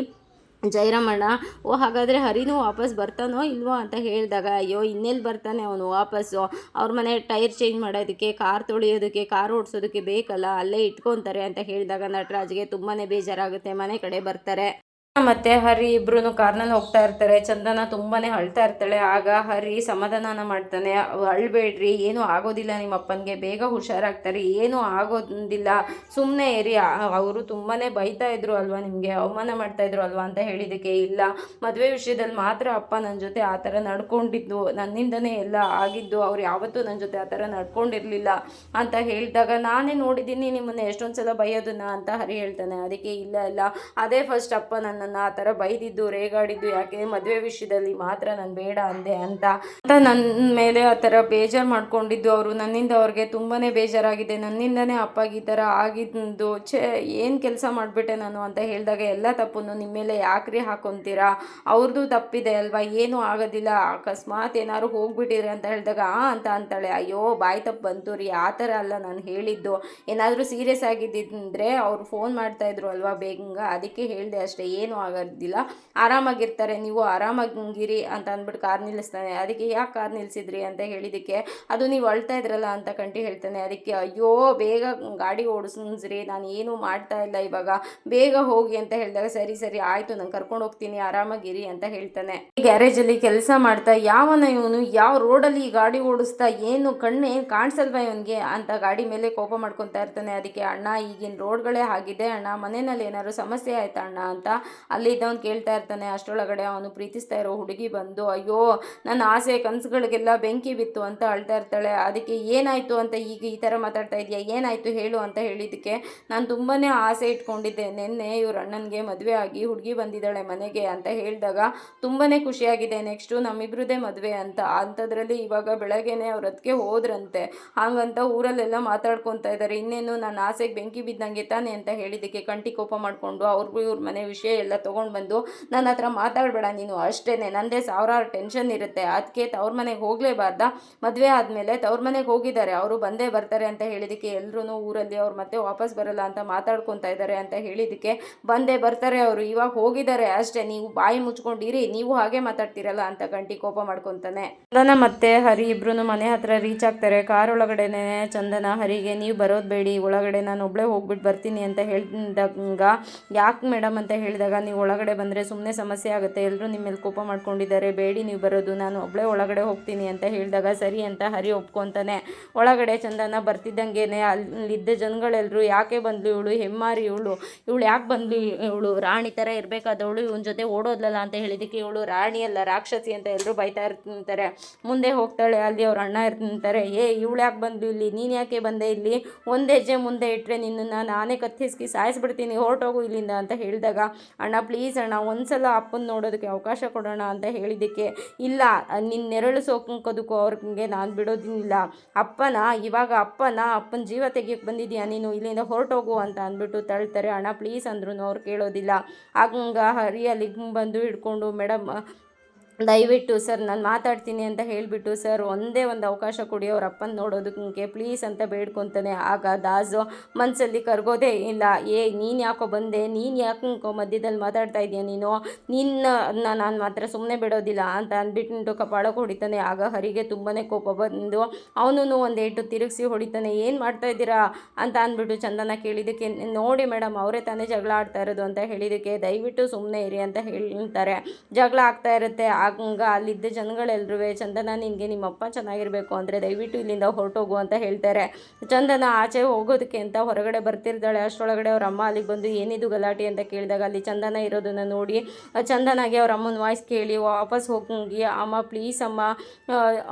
ಜಯರಾಮಣ್ಣ ಓ ಹಾಗಾದರೆ ಹರಿನೂ ವಾಪಸ್ ಬರ್ತಾನೋ ಇಲ್ವೋ ಅಂತ ಹೇಳಿದಾಗ, ಅಯ್ಯೋ ಇನ್ನೆಲ್ಲಿ ಬರ್ತಾನೆ ಅವನು ವಾಪಸ್ಸು? ಅವ್ರ ಮನೆ ಟೈರ್ ಚೇಂಜ್ ಮಾಡೋದಕ್ಕೆ, ಕಾರ್ ತೊಳೆಯೋದಕ್ಕೆ, ಕಾರ್ ಓಡಿಸೋದಕ್ಕೆ ಬೇಕಲ್ಲ? ಅಲ್ಲೇ ಇಟ್ಕೊತಾರೆ ಅಂತ ಹೇಳಿದಾಗ ನಟರಾಜ್ಗೆ ತುಂಬಾ ಬೇಜಾರಾಗುತ್ತೆ. ಮನೆ ಕಡೆ ಬರ್ತಾರೆ. ಮತ್ತೆ ಹರಿ ಇಬ್ರು ಕಾರ್ನಲ್ಲಿ ಹೋಗ್ತಾ ಇರ್ತಾರೆ. ಚಂದನ ತುಂಬಾನೇ ಅಳ್ತಾ ಇರ್ತಾಳೆ. ಆಗ ಹರಿ ಸಮಾಧಾನ ಮಾಡ್ತಾನೆ. ಅಳ್ಬೇಡ್ರಿ, ಏನೂ ಆಗೋದಿಲ್ಲ ನಿಮ್ಮ ಅಪ್ಪನಿಗೆ ಬೇಗ ಹುಷಾರಾಗ್ತಾರೆ. ಏನೂ ಆಗೋದಿಲ್ಲ. ಸುಮ್ಮನೆ ಇರಿ. ಅವರು ತುಂಬಾನೇ ಬೈತಾ ಇದ್ರು ಅಲ್ವಾ ನಿಮಗೆ? ಅವಮಾನ ಮಾಡ್ತಾ ಇದ್ರು ಅಲ್ವಾ ಅಂತ ಹೇಳಿದಕ್ಕೆ? ಇಲ್ಲ. ಮದುವೆ ವಿಷಯದಲ್ಲಿ ಮಾತ್ರ ಅಪ್ಪ ನನ್ನ ಜೊತೆ ಆ ಥರ ನಡ್ಕೊಂಡಿದ್ದು. ನನ್ನಿಂದನೇ ಎಲ್ಲ ಆಗಿದ್ದು. ಅವ್ರು ಯಾವತ್ತೂ ನನ್ನ ಜೊತೆ ಆ ಥರ ನಡ್ಕೊಂಡಿರಲಿಲ್ಲ ಅಂತ ಹೇಳಿದಾಗ, ನಾನೇ ನೋಡಿದ್ದೀನಿ ನಿಮ್ಮನ್ನ ಎಷ್ಟೊಂದು ಸಲ ಬೈಯೋದನ್ನ ಅಂತ ಹರಿ ಹೇಳ್ತಾನೆ. ಅದಕ್ಕೆ ಇಲ್ಲ ಇಲ್ಲ. ಅದೇ ಫಸ್ಟ್ ಅಪ್ಪ ನನ್ನ ನನ್ನನ್ನು ಆ ಥರ ಬೈದಿದ್ದು, ರೇಗಾಡಿದ್ದು ಯಾಕೆ? ಮದುವೆ ವಿಷಯದಲ್ಲಿ ಮಾತ್ರ ನಾನು ಬೇಡ ಅಂದೆ ಅಂತ. ಅಂತ ನನ್ನ ಮೇಲೆ ಆ ಥರ ಬೇಜಾರು ಮಾಡ್ಕೊಂಡಿದ್ದು ಅವರು. ನನ್ನಿಂದ ಅವ್ರಿಗೆ ತುಂಬಾ ಬೇಜಾರಾಗಿದೆ. ನನ್ನಿಂದನೇ ಅಪ್ಪಾಗಿ ಈ ಥರ ಆಗಿದ್ದು. ಛೇ, ಏನು ಕೆಲಸ ಮಾಡಿಬಿಟ್ಟೆ ನಾನು ಅಂತ ಹೇಳಿದಾಗ ಎಲ್ಲ ತಪ್ಪನ್ನು ನಿಮ್ಮ ಮೇಲೆ ಯಾಕ್ರಿ ಹಾಕೊತೀರಾ? ಅವ್ರದ್ದು ತಪ್ಪಿದೆ ಅಲ್ವಾ? ಏನೂ ಆಗೋದಿಲ್ಲ. ಅಕಸ್ಮಾತ್ ಏನಾದ್ರು ಹೋಗ್ಬಿಟ್ಟಿದ್ರೆ ಅಂತ ಹೇಳಿದಾಗ, ಆ, ಅಂತ ಅಂತಾಳೆ. ಅಯ್ಯೋ, ಬಾಯಿ ತಪ್ಪು ಬಂತು ರೀ. ಆ ಥರ ಅಲ್ಲ ನಾನು ಹೇಳಿದ್ದು. ಏನಾದರೂ ಸೀರಿಯಸ್ ಆಗಿದ್ದಿದ್ರೆ ಅವ್ರು ಫೋನ್ ಮಾಡ್ತಾಯಿದ್ರು ಅಲ್ವಾ ಬೇಗ? ಅದಕ್ಕೆ ಹೇಳಿದೆ ಅಷ್ಟೇ. ಏನು ಏನೂ ಆಗೋದಿಲ್ಲ. ಆರಾಮಾಗಿರ್ತಾರೆ. ನೀವು ಆರಾಮಾಗಿರಿ ಅಂತ ಅಂದ್ಬಿಟ್ಟು ಕಾರ್ ನಿಲ್ಲಿಸ್ತಾನೆ. ಅದಕ್ಕೆ ಯಾಕೆ ಕಾರ್ ನಿಲ್ಲಿಸಿದ್ರಿ ಅಂತ ಹೇಳಿದ್ದಕ್ಕೆ, ಅದು ನೀವು ಅಳ್ತಾ ಇದ್ರಲ್ಲ ಅಂತ ಕಂಟಿ ಹೇಳ್ತಾನೆ. ಅದಕ್ಕೆ, ಅಯ್ಯೋ, ಬೇಗ ಗಾಡಿ ಓಡಿಸ್ರಿ. ನಾನು ಏನೂ ಮಾಡ್ತಾ ಇಲ್ಲ ಇವಾಗ. ಬೇಗ ಹೋಗಿ ಅಂತ ಹೇಳಿದಾಗ, ಸರಿ ಸರಿ, ಆಯಿತು. ನಾನು ಕರ್ಕೊಂಡು ಹೋಗ್ತೀನಿ. ಆರಾಮಾಗಿರಿ ಅಂತ ಹೇಳ್ತಾನೆ. ಗ್ಯಾರೇಜಲ್ಲಿ ಕೆಲಸ ಮಾಡ್ತಾ ಯಾವನ ಇವನು, ಯಾವ ರೋಡಲ್ಲಿ ಈ ಗಾಡಿ ಓಡಿಸ್ತಾ, ಏನು ಕಣ್ಣು ಏನು ಕಾಣಿಸಲ್ವಾ ಇವನಿಗೆ ಅಂತ ಗಾಡಿ ಮೇಲೆ ಕೋಪ ಮಾಡ್ಕೊತಾ ಇರ್ತಾನೆ. ಅದಕ್ಕೆ, ಅಣ್ಣ, ಈಗಿನ ರೋಡ್ಗಳೇ ಆಗಿದೆ. ಅಣ್ಣ, ಮನೆಯಲ್ಲಿ ಏನಾದ್ರು ಸಮಸ್ಯೆ ಆಯ್ತಾ ಅಣ್ಣ? ಅಂತ ಅಲ್ಲಿ ಇದ್ದವನು ಕೇಳ್ತಾ ಇರ್ತಾನೆ, ಅಷ್ಟರೊಳಗಡೆ ಅವನು ಪ್ರೀತಿಸ್ತಾ ಇರೋ ಹುಡುಗಿ ಬಂದು, ಅಯ್ಯೋ ನನ್ನ ಆಸೆ ಕನಸುಗಳಿಗೆಲ್ಲ ಬೆಂಕಿ ಬಿತ್ತು ಅಂತ ಅಳ್ತಾ ಇರ್ತಾಳೆ. ಅದಕ್ಕೆ ಏನಾಯಿತು ಅಂತ ಈಗ ಈ ಥರ ಮಾತಾಡ್ತಾ ಇದೆಯಾ? ಏನಾಯಿತು ಹೇಳು ಅಂತ ಹೇಳಿದ್ದಕ್ಕೆ ನಾನು ತುಂಬಾ ಆಸೆ ಇಟ್ಕೊಂಡಿದ್ದೆ. ನಿನ್ನೆ ಇವ್ರ ಅಣ್ಣನಿಗೆ ಮದುವೆ ಆಗಿ ಹುಡುಗಿ ಬಂದಿದ್ದಾಳೆ ಮನೆಗೆ ಅಂತ ಹೇಳಿದಾಗ ತುಂಬಾ ಖುಷಿಯಾಗಿದೆ. ನೆಕ್ಸ್ಟು ನಮ್ಮಿಬ್ರದೇ ಮದುವೆ ಅಂತ. ಅಂಥದ್ರಲ್ಲಿ ಇವಾಗ ಬೆಳಗ್ಗೆನೆ ಅವ್ರ ಅದಕ್ಕೆ ಹೋದ್ರಂತೆ. ಹಾಗಂತ ಊರಲ್ಲೆಲ್ಲ ಮಾತಾಡ್ಕೊತಾ ಇದ್ದಾರೆ ಇನ್ನೇನು ನನ್ನ ಆಸೆಗೆ ಬೆಂಕಿ ಬಿದ್ದಂಗೆ ತಾನೆ ಅಂತ ಹೇಳಿದ್ದಕ್ಕೆ ಕಂಟಿ ಕೋಪ ಮಾಡಿಕೊಂಡು ಅವ್ರಿಗೂ ಇವ್ರ ಮನೆ ವಿಷಯ ಎಲ್ಲ ತೊಗೊಂಡು ಬಂದು ನನ್ನ ಹತ್ರ ಮಾತಾಡಬೇಡ ನೀನು ಅಷ್ಟೇ ನನ್ನದೇ ಸಾವಿರಾರು ಟೆನ್ಷನ್ ಇರುತ್ತೆ ಅದಕ್ಕೆ ತವ್ರ ಮನೆಗೆ ಹೋಗಲೇಬಾರ್ದ. ಮದುವೆ ಆದಮೇಲೆ ತವ್ರ ಮನೆಗೆ ಹೋಗಿದ್ದಾರೆ, ಅವರು ಬಂದೇ ಬರ್ತಾರೆ ಅಂತ ಹೇಳಿದಕ್ಕೆ ಎಲ್ಲರೂ ಊರಲ್ಲಿ ಅವ್ರು ಮತ್ತೆ ವಾಪಸ್ ಬರಲ್ಲ ಅಂತ ಮಾತಾಡ್ಕೊತಾ ಇದ್ದಾರೆ ಅಂತ ಹೇಳಿದಕ್ಕೆ ಬಂದೇ ಬರ್ತಾರೆ ಅವರು, ಇವಾಗ ಹೋಗಿದ್ದಾರೆ ಅಷ್ಟೇ, ನೀವು ಬಾಯಿ ಮುಚ್ಕೊಂಡಿರಿ, ನೀವು ಹಾಗೆ ಮಾತಾಡ್ತಿರಲ್ಲ ಅಂತ ಗಂಟಿ ಕೋಪ ಮಾಡ್ಕೊತಾನೆ. ಚಂದನ ಮತ್ತೆ ಹರಿ ಇಬ್ರು ಮನೆ ಹತ್ರ ರೀಚ್ ಆಗ್ತಾರೆ, ಕಾರ್ ಒಳಗಡೆನೆ ಚಂದನ ಹರಿಗೆ, ನೀವು ಬರೋದು ಬೇಡಿ, ಒಳಗಡೆ ನಾನು ಒಬ್ಳೆ ಹೋಗ್ಬಿಟ್ಟು ಬರ್ತೀನಿ ಅಂತ ಹೇಳಿದಾಗ, ಯಾಕೆ ಮೇಡಮ್ ಅಂತ ಹೇಳಿದಾಗ ನೀವು ಒಳಗಡೆ ಬಂದರೆ ಸುಮ್ಮನೆ ಸಮಸ್ಯೆ ಆಗುತ್ತೆ. ಎಲ್ಲರೂ ನಿಮ್ಮ ಮೇಲೆ ಕೋಪ ಮಾಡ್ಕೊಂಡಿದ್ದಾರೆ. ಬೇಡಿ, ನೀವು ಬರೋದು. ನಾನು ಒಬ್ಬಳೇ ಒಳಗಡೆ ಹೋಗ್ತೀನಿ ಅಂತ ಹೇಳಿದಾಗ ಸರಿ ಅಂತ ಹರಿ ಒಪ್ಕೊತಾನೆ. ಒಳಗಡೆ ಚಂದನ ಬರ್ತಿದ್ದಂಗೆ ಅಲ್ಲಿದ್ದ ಜನಗಳೆಲ್ಲರೂ ಯಾಕೆ ಬಂದ್ಲು ಇವಳು? ಹೆಮ್ಮಾರಿ ಇವಳು. ಇವಳು ಯಾಕೆ ಬಂದ್ಲು ಇವಳು? ರಾಣಿ ಥರ ಇರಬೇಕಾದವಳು. ಇವನ ಜೊತೆ ಓಡೋದ್ಲಲ್ಲ ಅಂತ ಹೇಳಿದಕ್ಕೆ ಇವಳು ರಾಣಿ ಅಲ್ಲ, ರಾಕ್ಷಸಿ ಅಂತ ಎಲ್ಲರೂ ಬೈತಾ ಇರ್ತಾರೆ. ಮುಂದೆ ಹೋಗ್ತಾಳೆ, ಅಲ್ಲಿ ಅವ್ರ ಅಣ್ಣ ಇರ್ತಾರೆ. ಏ, ಇವಳು ಯಾಕೆ ಬಂದ್ಲು ಇಲ್ಲಿ? ನೀನು ಯಾಕೆ ಬಂದೆ ಇಲ್ಲಿ? ಒಂದು ಹೆಜ್ಜೆ ಮುಂದೆ ಇಟ್ಟರೆ ನಿನ್ನನ್ನು ನಾನೇ ಕತ್ತಿಸ್ಕಿ ಸಾಯಿಸ್ಬಿಡ್ತೀನಿ. ಹೊರಟೋಗು ಇಲ್ಲಿಂದ ಅಂತ ಹೇಳಿದಾಗ ಅಣ್ಣ, ಪ್ಲೀಸ್ ಅಣ್ಣ, ಒಂದ್ಸಲ ಅಪ್ಪನ ನೋಡೋದಕ್ಕೆ ಅವಕಾಶ ಕೊಡೋಣ ಅಂತ ಹೇಳಿದ್ದಕ್ಕೆ ಇಲ್ಲ. ನಿನ್ನ ನೆರಳು ಸೋಕೋದಕ್ಕೂ ಅವ್ರಿಗೆ ನಾನು ಬಿಡೋದಿಲ್ಲ. ಅಪ್ಪನ, ಇವಾಗ ಅಪ್ಪನ ಅಪ್ಪನ ಜೀವ ತೆಗಿಯಕ್ಕೆ ಬಂದಿದ್ಯಾ? ನೀನು ಇಲ್ಲಿಂದ ಹೊರಟೋಗು ಅಂತ ಅಂದ್ಬಿಟ್ಟು ತಳ್ತಾರೆ. ಅಣ್ಣ, ಪ್ಲೀಸ್ ಅಂದ್ರೂ ಅವ್ರು ಕೇಳೋದಿಲ್ಲ. ಹಂಗ ಹರಿಯಲ್ಲಿ ಬಂದು ಹಿಡ್ಕೊಂಡು, ಮೇಡಮ್ ದಯವಿಟ್ಟು ಸರ್ ನಾನು ಮಾತಾಡ್ತೀನಿ ಅಂತ ಹೇಳಿಬಿಟ್ಟು ಸರ್ ಒಂದೇ ಒಂದು ಅವಕಾಶ ಕೊಡಿ ಅವ್ರ ಅಪ್ಪನ ನೋಡೋದಕ್ಕೆ ಪ್ಲೀಸ್ ಅಂತ ಬೇಡ್ಕೊತಾನೆ. ಆಗ ದಾಸು ಮನಸ್ಸಲ್ಲಿ ಕರ್ಗೋದೇ ಇಲ್ಲ. ಏ, ನೀನು ಯಾಕೋ ಬಂದೆ? ನೀನು ಯಾಕೋ ಮಧ್ಯದಲ್ಲಿ ಮಾತಾಡ್ತಾ ಇದೆಯಾ ನೀನು? ನಿನ್ನ ನಾನು ಮಾತ್ರ ಸುಮ್ಮನೆ ಬಿಡೋದಿಲ್ಲ ಅಂತ ಅಂದ್ಬಿಟ್ಟು ಕಪಾಳಕ್ಕೆ ಹೊಡಿತಾನೆ ಆಗ ಹರಿಗೆ ತುಂಬಾ ಕೋಪ ಬಂದು ಅವನು ಒಂದೇಟು ತಿರುಗಿಸಿ ಹೊಡಿತಾನೆ. ಏನು ಮಾಡ್ತಾ ಇದ್ದೀರಾ ಅಂತ ಅಂದ್ಬಿಟ್ಟು ಚಂದನ ಕೇಳಿದ್ದಕ್ಕೆ, ನೋಡಿ ಮೇಡಮ್ ಅವರೇ ತಾನೇ ಜಗಳ ಆಡ್ತಾ ಇರೋದು ಅಂತ ಹೇಳಿದ್ದಕ್ಕೆ ದಯವಿಟ್ಟು ಸುಮ್ಮನೆ ಇರಿ ಅಂತ ಹೇಳ್ತಾರೆ. ಜಗಳ ಆಗ್ತಾ ಇರುತ್ತೆ. ಆ ಹಂಗ ಅಲ್ಲಿದ್ದ ಜನಗಳೆಲ್ಲರೂ ಚಂದನ ನಿನಗೆ ನಿಮ್ಮಪ್ಪ ಚೆನ್ನಾಗಿರಬೇಕು ಅಂದರೆ ದಯವಿಟ್ಟು ಇಲ್ಲಿಂದ ಹೊರಟೋಗು ಅಂತ ಹೇಳ್ತಾರೆ. ಚಂದನ ಆಚೆ ಹೋಗೋದಕ್ಕೆ ಅಂತ ಹೊರಗಡೆ ಬರ್ತಿರ್ತಾಳೆ. ಅಷ್ಟರೊಳಗಡೆ ಅವ್ರ ಅಮ್ಮ ಅಲ್ಲಿಗೆ ಬಂದು, ಏನಿದು ಗಲಾಟೆ? ಅಂತ ಕೇಳಿದಾಗ ಅಲ್ಲಿ ಚಂದನ ಇರೋದನ್ನು ನೋಡಿ, ಚಂದನಾಗೆ ಅವ್ರ ಅಮ್ಮನ ವಾಯ್ಸ್ ಕೇಳಿ, ವಾಪಸ್ ಹೋಗಿ, ಅಮ್ಮ ಪ್ಲೀಸ್ ಅಮ್ಮ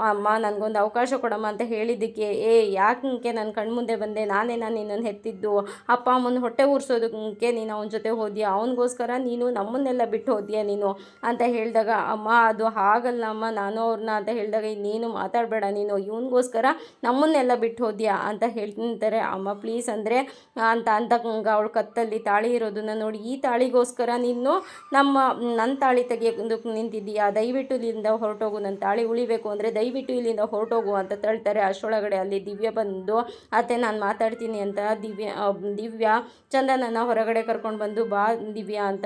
ಅಮ್ಮ ನನಗೊಂದು ಅವಕಾಶ ಕೊಡಮ್ಮ ಅಂತ ಹೇಳಿದ್ದಕ್ಕೆ, ಏ, ಯಾಕೆ ನನ್ನ ಕಣ್ಮುಂದೆ ಬಂದೆ? ನಾನೇ ನಾನು ನಿನ್ನನ್ನು ಹೆತ್ತಿದ್ದು? ಅಪ್ಪ ಅಮ್ಮನ ಹೊಟ್ಟೆ ಉರ್ಸೋದಕ್ಕೆ ನೀನು ಅವನ ಜೊತೆ ಹೋದ್ಯಾ? ಅವನಿಗೋಸ್ಕರ ನೀನು ನಮ್ಮನ್ನೆಲ್ಲ ಬಿಟ್ಟು ಹೋದ್ಯಾ ನೀನು? ಅಂತ ಹೇಳಿದಾಗ, ಅಮ್ಮ ಅದು ಹಾಗಲ್ಲಮ್ಮ, ನಾನು ಅವ್ರನ್ನ ಅಂತ ಹೇಳಿದಾಗ ನೀನು ಮಾತಾಡಬೇಡ, ನೀನು ಇವನಿಗೋಸ್ಕರ ನಮ್ಮನ್ನೆಲ್ಲ ಬಿಟ್ಟು ಹೋದ್ಯಾ ಅಂತ ಹೇಳ್ತಿರ್ತಾರೆ. ಅಮ್ಮ ಪ್ಲೀಸ್ ಅಂದರೆ ಅಂತ ಅಂತ ಅವಳು ಕತ್ತಲ್ಲಿ ತಾಳಿ ಇರೋದನ್ನ ನೋಡಿ, ಈ ತಾಳಿಗೋಸ್ಕರ ನೀನು ನಮ್ಮ ನನ್ನ ತಾಳಿ ತೆಗಿಯೋದಕ್ಕೆ ನಿಂತಿದ್ದೀಯಾ? ದಯವಿಟ್ಟು ಇಲ್ಲಿಂದ ಹೊರಟೋಗು ನನ್ನ ತಾಳಿ ಉಳಿಬೇಕು ಅಂದರೆ ದಯವಿಟ್ಟು ಇಲ್ಲಿಂದ ಹೊರಟೋಗು ಅಂತ ತಳ್ತಾರೆ. ಅಷ್ಟೊಳಗಡೆ ಅಲ್ಲಿ ದಿವ್ಯ ಬಂದು, ಅತ್ತೆ, ನಾನು ಮಾತಾಡ್ತೀನಿ ಅಂತ ದಿವ್ಯ ದಿವ್ಯ ಚಂದನನ್ನ ಹೊರಗಡೆ ಕರ್ಕೊಂಡು ಬಂದು, ಬಾ ದಿವ್ಯ ಅಂತ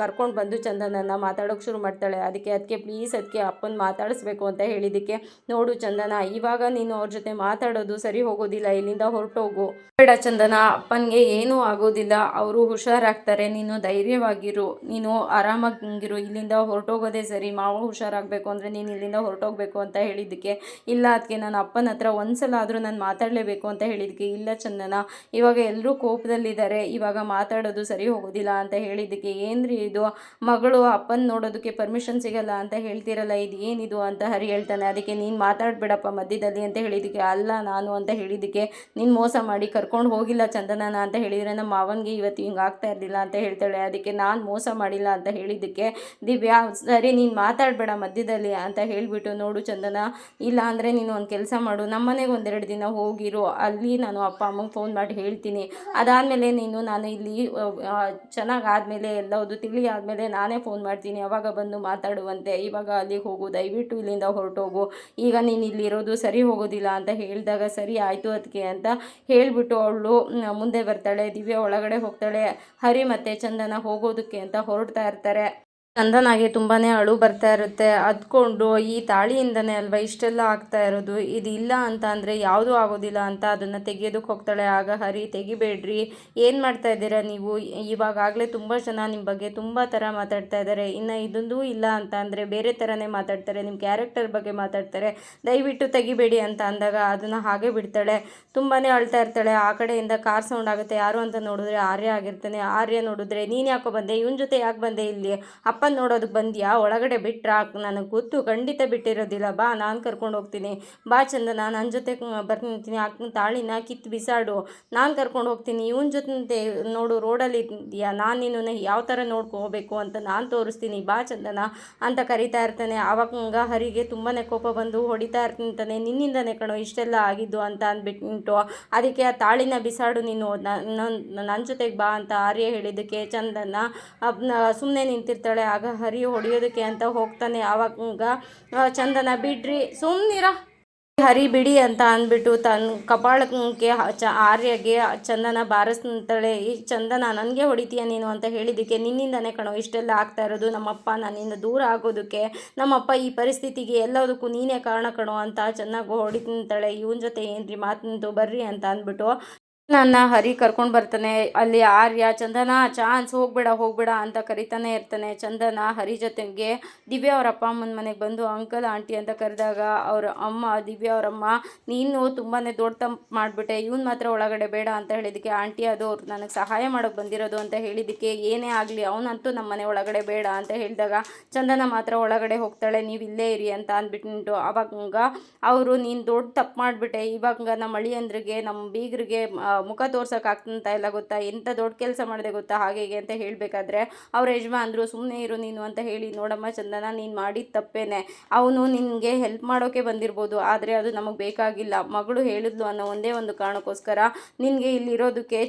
ಕರ್ಕೊಂಡು ಬಂದು ಚಂದನನ್ನ ಮಾತಾಡೋಕೆ ಶುರು ಮಾಡ್ತಾಳೆ. ಅದಕ್ಕೆ ಅದಕ್ಕೆ ಪ್ಲೀಸ್ ಅದಕ್ಕೆ ಅಪ್ಪನ ಮಾತಾಡಿಸ್ಬೇಕು ಅಂತ ಹೇಳಿದ್ದಕ್ಕೆ, ನೋಡು ಚಂದನ, ಇವಾಗ ನೀನು ಅವ್ರ ಜೊತೆ ಮಾತಾಡೋದು ಸರಿ ಹೋಗೋದಿಲ್ಲ, ಇಲ್ಲಿಂದ ಹೊರಟೋಗು. ಬೇಡ ಚಂದನ, ಅಪ್ಪನಿಗೆ ಏನೂ ಆಗೋದಿಲ್ಲ, ಅವರು ಹುಷಾರಾಗ್ತಾರೆ, ನೀನು ಧೈರ್ಯವಾಗಿರು, ನೀನು ಆರಾಮಾಗಿರು, ಇಲ್ಲಿಂದ ಹೊರಟೋಗೋದೇ ಸರಿ, ಮಾವ ಹುಷಾರಾಗಬೇಕು ಅಂದರೆ ನೀನು ಇಲ್ಲಿಂದ ಹೊರಟೋಗ್ಬೇಕು ಅಂತ ಹೇಳಿದ್ದಕ್ಕೆ, ಇಲ್ಲ ಅದಕ್ಕೆ ನಾನು ಅಪ್ಪನ ಹತ್ರ ಒಂದ್ಸಲ ಆದರೂ ನಾನು ಮಾತಾಡಲೇಬೇಕು ಅಂತ ಹೇಳಿದ್ದಕ್ಕೆ, ಇಲ್ಲ ಚಂದನ, ಇವಾಗ ಎಲ್ಲರೂ ಕೋಪದಲ್ಲಿದ್ದಾರೆ ಇವಾಗ ಮಾತಾಡೋದು ಸರಿ ಹೋಗೋದಿಲ್ಲ ಅಂತ ಹೇಳಿದ್ದಕ್ಕೆ, ಏನ್ರಿ ಇದು? ಮಗಳು ಅಪ್ಪನ ನೋಡೋದಕ್ಕೆ ಪರ್ಮಿಷನ್ ಸಿಗಲ್ಲ ಅಂತ ಹೇಳ್ತಿರಲ್ಲ, ಇದು ಏನಿದು ಅಂತ ಹರಿ ಹೇಳ್ತಾನೆ. ಅದಕ್ಕೆ ನೀನು ಮಾತಾಡಬೇಡಪ್ಪ ಮಧ್ಯದಲ್ಲಿ ಅಂತ ಹೇಳಿದ್ದಕ್ಕೆ, ಅಲ್ಲ ನಾನು ಅಂತ ಹೇಳಿದ್ದಕ್ಕೆ ನೀನು ಮೋಸ ಮಾಡಿ ಕರ್ಕೊಂಡು ಹೋಗಿಲ್ಲ ಚಂದನನ ಅಂತ ಹೇಳಿದರೆ ನಮ್ಮ ಮಾವನಿಗೆ ಇವತ್ತು ಹಿಂಗೆ ಆಗ್ತಾ ಇರಲಿಲ್ಲ ಅಂತ ಹೇಳ್ತಾಳೆ. ಅದಕ್ಕೆ ನಾನು ಮೋಸ ಮಾಡಿಲ್ಲ ಅಂತ ಹೇಳಿದ್ದಕ್ಕೆ, ದಿವ್ಯಾ, ಸರಿ, ನೀನು ಮಾತಾಡಬೇಡ ಮಧ್ಯದಲ್ಲಿ ಅಂತ ಹೇಳಿಬಿಟ್ಟು, ನೋಡು ಚಂದನ, ಇಲ್ಲ ಅಂದರೆ ನೀನು ಒಂದು ಕೆಲಸ ಮಾಡು, ನಮ್ಮ ಮನೆಗೆ ಒಂದೆರಡು ದಿನ ಹೋಗಿರು, ಅಲ್ಲಿ ನಾನು ಅಪ್ಪ ಅಮ್ಮಂಗೆ ಫೋನ್ ಮಾಡಿ ಹೇಳ್ತೀನಿ. ಅದಾದಮೇಲೆ ನೀನು, ನಾನು ಇಲ್ಲಿ ಚೆನ್ನಾಗಿ ಆದಮೇಲೆ ಎಲ್ಲವುದು ತಿಳಿ ಆದಮೇಲೆ ನಾನೇ ಫೋನ್ ಮಾಡ್ತೀನಿ, ಅವಾಗ ಬಂದು ಮಾತಾಡುವಂತೆ. ಇವಾಗ ಅಲ್ಲಿಗೆ ಹೋಗು, ದಯವಿಟ್ಟು ಇಲ್ಲಿಂದ ಹೊರಟೋಗು. ಈಗ ನೀನು ಇಲ್ಲಿರೋದು ಸರಿ ಹೋಗೋದಿಲ್ಲ ಅಂತ ಹೇಳಿದಾಗ ಸರಿ ಆಯಿತು ಅದಕ್ಕೆ ಅಂತ ಹೇಳಿಬಿಟ್ಟು ಅವಳು ಮುಂದೆ ಬರ್ತಾಳೆ, ದಿವ್ಯ ಒಳಗಡೆ ಹೋಗ್ತಾಳೆ. ಹರಿ ಮತ್ತು ಚಂದನ ಹೋಗೋದಕ್ಕೆ ಅಂತ ಹೊರಡ್ತಾ ಇರ್ತಾರೆ. ಚಂದನಾಗೆ ತುಂಬಾ ಅಳು ಬರ್ತಾ ಇರುತ್ತೆ. ಅದ್ಕೊಂಡು ಈ ತಾಳಿಯಿಂದನೇ ಅಲ್ವಾ ಇಷ್ಟೆಲ್ಲ ಆಗ್ತಾ ಇರೋದು? ಇದು ಇಲ್ಲ ಅಂತ ಅಂದರೆ ಯಾವುದೂ ಆಗೋದಿಲ್ಲ ಅಂತ ಅದನ್ನು ತೆಗೆಯೋದಕ್ಕೆ ಹೋಗ್ತಾಳೆ. ಆಗ ಹರಿ, ತೆಗಿಬೇಡ್ರಿ. ಏನು ಮಾಡ್ತಾ ಇದ್ದೀರಾ ನೀವು? ಇವಾಗಲೇ ತುಂಬ ಜನ ನಿಮ್ಮ ಬಗ್ಗೆ ತುಂಬ ಥರ ಮಾತಾಡ್ತಾ ಇದ್ದಾರೆ. ಇನ್ನು ಇದೊಂದು ಇಲ್ಲ ಅಂತ ಅಂದರೆ ಬೇರೆ ಥರನೇ ಮಾತಾಡ್ತಾರೆ. ನಿಮ್ಮ ಕ್ಯಾರೆಕ್ಟರ್ ಬಗ್ಗೆ ಮಾತಾಡ್ತಾರೆ. ದಯವಿಟ್ಟು ತೆಗಿಬೇಡಿ ಅಂತ ಅಂದಾಗ ಅದನ್ನು ಹಾಗೆ ಬಿಡ್ತಾಳೆ. ತುಂಬಾ ಅಳ್ತಾ ಇರ್ತಾಳೆ. ಆ ಕಡೆಯಿಂದ ಕಾರ್ ಸೌಂಡ್ ಆಗುತ್ತೆ. ಯಾರು ಅಂತ ನೋಡಿದ್ರೆ ಆರ್ಯ ಆಗಿರ್ತಾನೆ. ಆರ್ಯ ನೋಡಿದ್ರೆ, ನೀನು ಯಾಕೋ ಬಂದೆ? ಇವನ ಜೊತೆ ಯಾಕೆ ಬಂದೆ ಇಲ್ಲಿ? ಅಪ್ಪನ ನೋಡೋದಕ್ಕೆ ಬಂದ್ಯಾ? ಒಳಗಡೆ ಬಿಟ್ರಾ? ನನಗೆ ಗೊತ್ತು, ಖಂಡಿತ ಬಿಟ್ಟಿರೋದಿಲ್ಲ. ಬಾ, ನಾನು ಕರ್ಕೊಂಡು ಹೋಗ್ತೀನಿ. ಬಾ ಚಂದನ ನನ್ನ ಜೊತೆ ಬರ್ತೀನಿ ಅಕ್ಕನ ತಾಳಿನ ಕಿತ್ತು ಬಿಸಾಡು. ನಾನು ಕರ್ಕೊಂಡು ಹೋಗ್ತೀನಿ. ಇವನ ಜೊತೆ ನೋಡು, ರೋಡಲ್ಲಿ ಇದೆಯಾ? ನಾನು ನಿನ್ನನ್ನು ಯಾವ ಥರ ನೋಡ್ಕೋಬೇಕು ಅಂತ ನಾನು ತೋರಿಸ್ತೀನಿ. ಬಾ ಚಂದನ ಅಂತ ಕರಿತಾ ಇರ್ತಾನೆ. ಆವಾಗ ಹರಿಗೆ ತುಂಬಾ ಕೋಪ ಬಂದು ಹೊಡಿತಾ ಇರ್ತಾನೆ. ನಿನ್ನಿಂದನೇ ಕಣೋ, ಇಷ್ಟೆಲ್ಲ ಆಗಿದ್ದು ಅಂತ ಅಂದ್ಬಿಟ್ಟು ಅದಕ್ಕೆ ಆ ತಾಳಿನ ಬಿಸಾಡು ನೀನು. ನನ್ನ ಜೊತೆಗೆ ಬಾ ಅಂತ ಆರ್ಯ ಹೇಳಿದ್ದಕ್ಕೆ ಚಂದನ ಸುಮ್ಮನೆ ನಿಂತಿರ್ತಾಳೆ. ಆಗ ಹರಿ ಹೊಡೆಯೋದಕ್ಕೆ ಅಂತ ಹೋಗ್ತಾನೆ. ಆವಾಗ ಚಂದನ, ಬಿಡ್ರಿ ಸುಮ್ಮನಿರ ಹರಿ ಬಿಡಿ ಅಂತ ಅಂದ್ಬಿಟ್ಟು ತನ್ನ ಕಪಾಳಕ್ಕೆ ಆರ್ಯಗೆ ಚಂದನ ಬಾರಿಸ್ತಾಳೆ, ಈ ಚಂದನ ನನಗೆ ಹೊಡಿತೀಯ ನೀನು ಅಂತ ಹೇಳಿದ್ದಕ್ಕೆ ನಿನ್ನಿಂದನೇ ಕಣೋ, ಇಷ್ಟೆಲ್ಲ ಆಗ್ತಾ ಇರೋದು ನಮ್ಮಪ್ಪ ನನ್ನಿಂದ ದೂರ ಆಗೋದಕ್ಕೆ. ನಮ್ಮಪ್ಪ ಈ ಪರಿಸ್ಥಿತಿಗೆ ಎಲ್ಲದಕ್ಕೂ ನೀನೇ ಕಾರಣ ಕಣೋ ಅಂತ ಚೆನ್ನಾಗಿ ಹೊಡಿತಾಳೆ ಇವನ್ ಜೊತೆ ಏನ್ರಿ ಮಾತಂತು ಬರ್ರಿ ಅಂತ ಅಂದ್ಬಿಟ್ಟು ನನ್ನ ಹರಿ ಕರ್ಕೊಂಡು ಬರ್ತಾನೆ. ಅಲ್ಲಿ ಆರ್ಯ, ಚಂದನ, ಚಾನ್ಸ್ ಹೋಗ್ಬೇಡ ಹೋಗ್ಬೇಡ ಅಂತ ಕರಿತಾನೆ ಇರ್ತಾನೆ. ಚಂದನ ಹರಿ ಜೊತೆಗೆ ದಿವ್ಯ ಅವ್ರ ಅಪ್ಪ ಅಮ್ಮನ ಮನೆಗೆ ಬಂದು, ಅಂಕಲ್, ಆಂಟಿ ಅಂತ ಕರೆದಾಗ ಅವ್ರ ಅಮ್ಮ, ದಿವ್ಯ ಅವರಮ್ಮ ನೀನು ತುಂಬಾ ದೊಡ್ಡ ತಪ್ಪು ಮಾಡಿಬಿಟ್ಟೆ, ಇವ್ನು ಮಾತ್ರ ಒಳಗಡೆ ಬೇಡ ಅಂತ ಹೇಳಿದಕ್ಕೆ ಆಂಟಿ, ಅದು ಅವ್ರು ನನಗೆ ಸಹಾಯ ಮಾಡೋಕ್ಕೆ ಬಂದಿರೋದು ಅಂತ ಹೇಳಿದ್ದಕ್ಕೆ ಏನೇ ಆಗಲಿ, ಅವನಂತೂ ನಮ್ಮ ಮನೆ ಒಳಗಡೆ ಬೇಡ ಅಂತ ಹೇಳಿದಾಗ, ಚಂದನ ಮಾತ್ರ ಒಳಗಡೆ ಹೋಗ್ತಾಳೆ, ನೀವು ಇಲ್ಲೇ ಇರಿ ಅಂತ ಅಂದ್ಬಿಟ್ಟು ಅವಾಗ ಅವರು, ನೀನು ದೊಡ್ಡ ತಪ್ಪು ಮಾಡಿಬಿಟ್ಟೆ, ಇವಾಗ ನಮ್ಮ ಅಳಿಯಂದ್ರಿಗೆ ನಮ್ಮ ಬೀಗರಿಗೆ ಮುಖ ತೋರ್ಸೋಕೆ ಇಲ್ಲ ಗೊತ್ತಾ? ಎಂಥ ದೊಡ್ಡ ಕೆಲಸ ಮಾಡಿದೆ ಗೊತ್ತಾ ಹಾಗೆ ಹೀಗೆ ಅಂತ ಹೇಳಬೇಕಾದ್ರೆ ಅವ್ರ ಯಜಮಾನ್ರು ಸುಮ್ಮನೆ ಇರು ನೀನು ಅಂತ ಹೇಳಿ, ನೋಡಮ್ಮ ಚಂದನ, ನೀನು ಮಾಡಿದ ತಪ್ಪೇನೆ. ಅವನು ನಿನಗೆ ಹೆಲ್ಪ್ ಮಾಡೋಕ್ಕೆ ಬಂದಿರ್ಬೋದು, ಆದರೆ ಅದು ನಮಗೆ ಬೇಕಾಗಿಲ್ಲ. ಮಗಳು ಹೇಳಿದ್ಲು ಅನ್ನೋ ಒಂದೇ ಒಂದು ಕಾರಣಕ್ಕೋಸ್ಕರ ನಿನಗೆ ಇಲ್ಲಿರೋದಕ್ಕೆ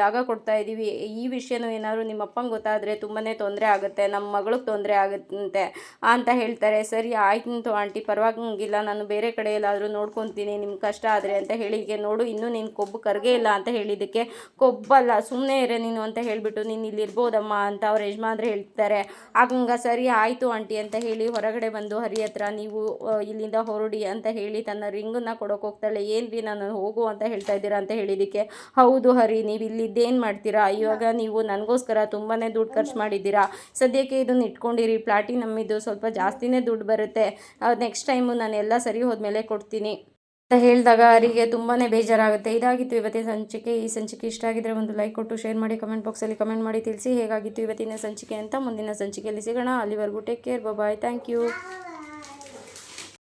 ಜಾಗ ಕೊಡ್ತಾ ಇದ್ದೀವಿ ಈ ವಿಷಯನೂ ಏನಾದರೂ ನಿಮ್ಮ ಅಪ್ಪಂಗೆ ಗೊತ್ತಾದರೆ ತುಂಬಾ ತೊಂದರೆ ಆಗುತ್ತೆ ನಮ್ಮ ಮಗಳಿಗೆ ತೊಂದರೆ ಆಗುತ್ತಂತೆ ಅಂತ ಹೇಳ್ತಾರೆ. ಸರಿ, ಆಯ್ತು ಆಂಟಿ, ಪರವಾಗಿಲ್ಲ, ನಾನು ಬೇರೆ ಕಡೆ ಎಲ್ಲಾದರೂ ನೋಡ್ಕೊತೀನಿ ನಿಮ್ಗೆ ಕಷ್ಟ ಆದರೆ ಅಂತ ಹೇಳಿಗೆ ನೋಡು, ಇನ್ನೂ ನಿನ್ನ ಕೊಬ್ಬು ಕರ್ಗೇ ಇಲ್ಲ ಅಂತ ಹೇಳಿದ್ದಕ್ಕೆ ಕೊಬ್ಬಲ್ಲ ಸುಮ್ಮನೆ ಇರೇ ನೀನು ಅಂತ ಹೇಳಿಬಿಟ್ಟು ನೀನು ಇಲ್ಲಿ ಇರ್ಬೋದಮ್ಮ ಅಂತ ಅವ್ರ ಯಜಮಾನ್ರು ಹೇಳ್ತಾರೆ. ಆಗಂಗ ಸರಿ ಆಯಿತು ಆಂಟಿ ಅಂತ ಹೇಳಿ ಹೊರಗಡೆ ಬಂದು ಹರಿ ಹತ್ರ ನೀವು ಇಲ್ಲಿಂದ ಹೊರಡಿ ಅಂತ ಹೇಳಿ ತನ್ನ ರಿಂಗನ್ನು ಕೊಡೋಕೆ ಹೋಗ್ತಾಳೆ. ಏನು ರೀ ನಾನು ಹೋಗು ಅಂತ ಹೇಳ್ತಾ ಇದ್ದೀರಾ ಅಂತ ಹೇಳಿದ್ದಕ್ಕೆ, ಹೌದು ಹರಿ, ನೀವು ಇಲ್ಲಿದ್ದೇನು ಮಾಡ್ತೀರಾ? ಇವಾಗ ನೀವು ನನಗೋಸ್ಕರ ತುಂಬಾ ದುಡ್ಡು ಖರ್ಚು ಮಾಡಿದ್ದೀರಾ? ಸದ್ಯಕ್ಕೆ ಇದನ್ನು ಇಟ್ಕೊಂಡಿರಿ ಪ್ಲಾಟಿನಮ್ ಇದು ಸ್ವಲ್ಪ ಜಾಸ್ತಿನೇ ದುಡ್ಡು ಬರುತ್ತೆ. ನೆಕ್ಸ್ಟ್ ಟೈಮು ನಾನು ಎಲ್ಲ ಸರಿ ಹೋದ್ಮೇಲೆ ಕೊಡ್ತೀನಿ. ಹೇಳಿದಾಗ ಅವರಿಗೆ ತುಂಬಾ ಬೇಜಾರಾಗುತ್ತೆ. ಇದಾಗಿತ್ತು ಇವತ್ತಿನ ಸಂಚಿಕೆ. ಈ ಸಂಚಿಕೆ ಇಷ್ಟ ಆಗಿದ್ರೆ ಒಂದು ಲೈಕ್ ಕೊಟ್ಟು ಶೇರ್ ಮಾಡಿ ಕಮೆಂಟ್ ಬಾಕ್ಸಲ್ಲಿ ಕಮೆಂಟ್ ಮಾಡಿ ತಿಳಿಸಿ. ಹೇಗಾಗಿತ್ತು ಇವತ್ತಿನ ಸಂಚಿಕೆ ಅಂತ ಮುಂದಿನ ಸಂಚಿಕೆಯಲ್ಲಿ ಸಿಗೋಣ. ಅಲ್ಲಿವರೆಗೂ take care bye thank you